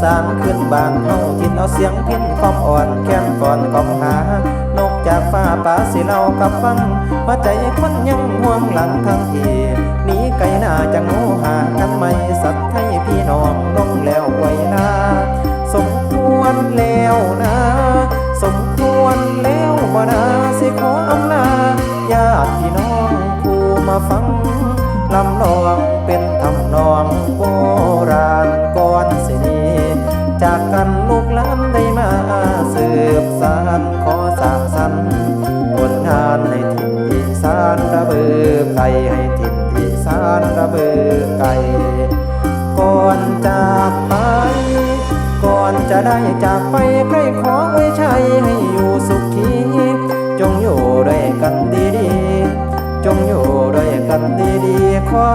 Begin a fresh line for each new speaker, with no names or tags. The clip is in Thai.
สานขึ้นบานเฮาทินเอาเสียงพินความอ่อนแค้นฟอนของหานกจากฟ้าป่าสิเล่ากับฟังว่าใจคนยังห่วงหลังทางทีหนีไกลหน้าจังโหากันไม่สัตว์ไทยพี่น้องลงแล้วไว้นาสมควรแล้วนะสมควรแล้วบ่นาสิขออำลาญาติพี่น้องผู้มาฟังลำลองเป็น จากกันลูกหลานได้มาสืบสานขอสร้างสันค์ผลงานให้ทิ่นทีสานระเบือไก่ให้ทิ่นทีสานระเบือไก่ก่อนจากไป ก่อนจะได้จากไปใครขอไว้ใช้ให้อยู่สุขีจงอยู่ด้วยกันดีๆจงอยู่ด้วยกันดีๆขอ